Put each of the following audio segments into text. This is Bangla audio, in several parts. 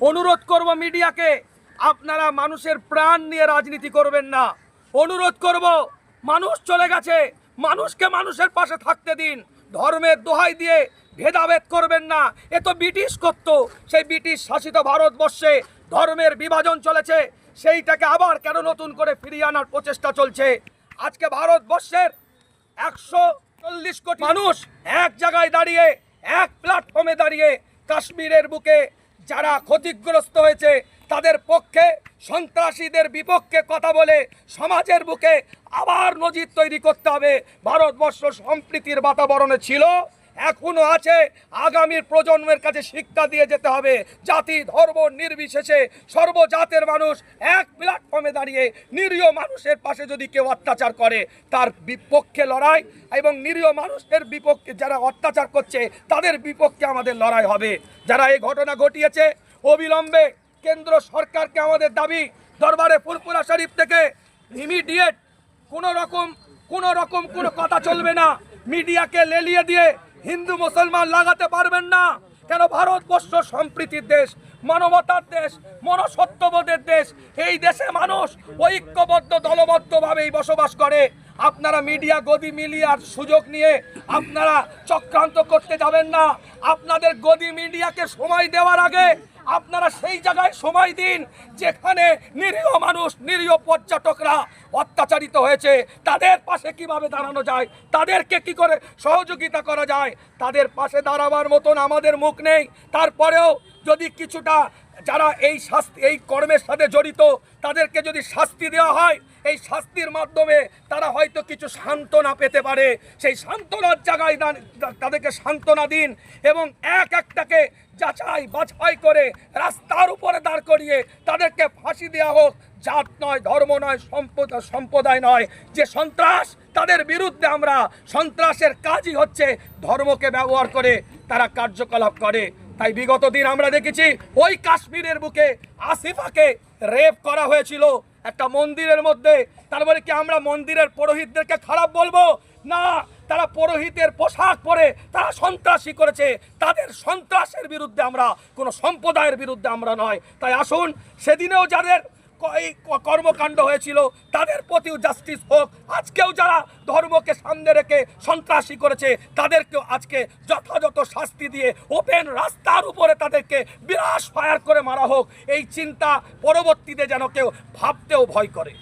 অনুরোধ করব মিডিয়াকে, আপনারা মানুষের প্রাণ নিয়ে রাজনীতি করবেন না। অনুরোধ করব, মানুষ চলে গেছে, মানুষকে মানুষের পাশে থাকতে দিন। ধর্মের দোহাই দিয়ে ভেদাভেদ করবেন না। এ তো ব্রিটিশ করতো, সেই ব্রিটিশ শাসিত ভারতবর্ষে ধর্মের বিভাজন চলেছে, সেইটাকে আবার কেন নতুন করে ফিরিয়ে আনার প্রচেষ্টা চলছে? আজকে ভারতবর্ষের একশো চল্লিশ কোটি মানুষ এক জায়গায় দাঁড়িয়ে, এক প্ল্যাটফর্মে দাঁড়িয়ে কাশ্মীরের বুকে যারা ক্ষতিগ্রস্ত হয়েছে, তাদের পক্ষে সন্ত্রাসীদের বিপক্ষে কথা বলে সমাজের বুকে আবার নজির তৈরি করতে হবে। ভারতবর্ষ সম্প্রীতির বাতাবরণে ছিল এখনও আছে। আগামীর প্রজন্মের কাছে শিক্ষা দিয়ে যেতে হবে। জাতি, ধর্ম নির্বিশেষে সর্বজাতের মানুষ এক প্ল্যাটফর্মে দাঁড়িয়ে নিরীহ মানুষের পাশে যদি কেউ অত্যাচার করে, তার বিপক্ষে লড়াই এবং নিরীহ মানুষের বিপক্ষে যারা অত্যাচার করছে, তাদের বিপক্ষে আমাদের লড়াই হবে। যারা এই ঘটনা ঘটিয়েছে, অবিলম্বে কেন্দ্র সরকারকে আমাদের দাবি, দরবারে ফুরপুরা শরীফ থেকে ইমিডিয়েট কোনো রকম কোনো রকম কোনো কথা চলবে না। মিডিয়াকে লেলিয়ে দিয়ে হিন্দু মুসলমান লাগাতে পারবেন না। কেন ভারতবর্ষ সম্প্রীতির দেশ, মানবতার দেশ মনসত্যবোধের দেশ, এই দেশে মানুষ ঐক্যবদ্ধ, দলবদ্ধভাবেই বসবাস করে। আপনারা মিডিয়া গদি মিলিয়ার সুযোগ নিয়ে আপনারা চক্রান্ত করতে যাবেন না। আপনাদের গদি মিডিয়াকে সময় দেওয়ার আগে আপনারা সেই জায়গায় সময় দিন যেখানে নিরীহ মানুষ, নিরীহ পর্যটকরা অত্যাচারিত হয়েছে। তাদের পাশে কীভাবে দাঁড়ানো যায়? তাদেরকে কি করে সহযোগিতা করা যায়? তাদের পাশে দাঁড়াবার মতন আমাদের মুখ নেই। তারপরেও যদি কিছুটা যারা এই শাস্তি, এই কর্মের সাথে জড়িত, তাদেরকে যদি শাস্তি দেওয়া হয়, এই শাস্তির মাধ্যমে তারা হয়তো কিছু সান্ত্বনা পেতে পারে। সেই সান্ত্বনার জায়গায় তাদেরকে সান্ত্বনা দিন এবং এক একটাকে যাচাই বাছাই করে রাস্তার উপরে দাঁড় করিয়ে তাদেরকে ফাঁসি দেওয়া হোক। জাত নয়, ধর্ম নয়, সম্পদ, সম্প্রদায় নয়। যে সন্ত্রাস, তাদের বিরুদ্ধে আমরা সন্ত্রাসের কাজই হচ্ছে ধর্মকে ব্যবহার করে তারা কার্যকলাপ করে। তাই বিগত দিন আমরা দেখেছি ওই কাশ্মীরের বুকে আসিফাকে রেপ করা হয়েছিল। একটা মন্দিরের মধ্যে। তারপরে কি আমরা মন্দিরের পুরোহিতদেরকে খারাপ বলব? না, তারা পুরোহিতের পোশাক পরে তারা সন্ত্রাসী করেছে। তাদের সন্ত্রাসের বিরুদ্ধে আমরা, কোনো সম্প্রদায়ের বিরুদ্ধে আমরা নয়। তাই আসুন, সেদিনেও যাদের এই কর্মকাণ্ড হয়েছিল, তাদের প্রতিও জাস্টিস হোক। আজকেও যারা ধর্মকে সামনে রেখে সন্ত্রাসী করেছে, তাদেরকেও আজকে যথাযথ শাস্তি দিয়ে ওপেন রাস্তার উপরে তাদেরকে বিরাস ফায়ার করে মারা হোক। এই চিন্তা পরবর্তীতে যেন কেউ ভাবতেও ভয় করে।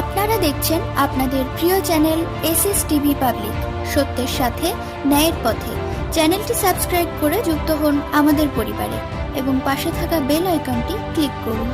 আপনারা দেখছেন আপনাদের প্রিয় channel S S TV public. সত্যের সাথে, ন্যায়ের পথে। চ্যানেলটি সাবস্ক্রাইব করে যুক্ত হন আমাদের পরিবারে এবং পাশে থাকা বেল আইকনটি ক্লিক করুন।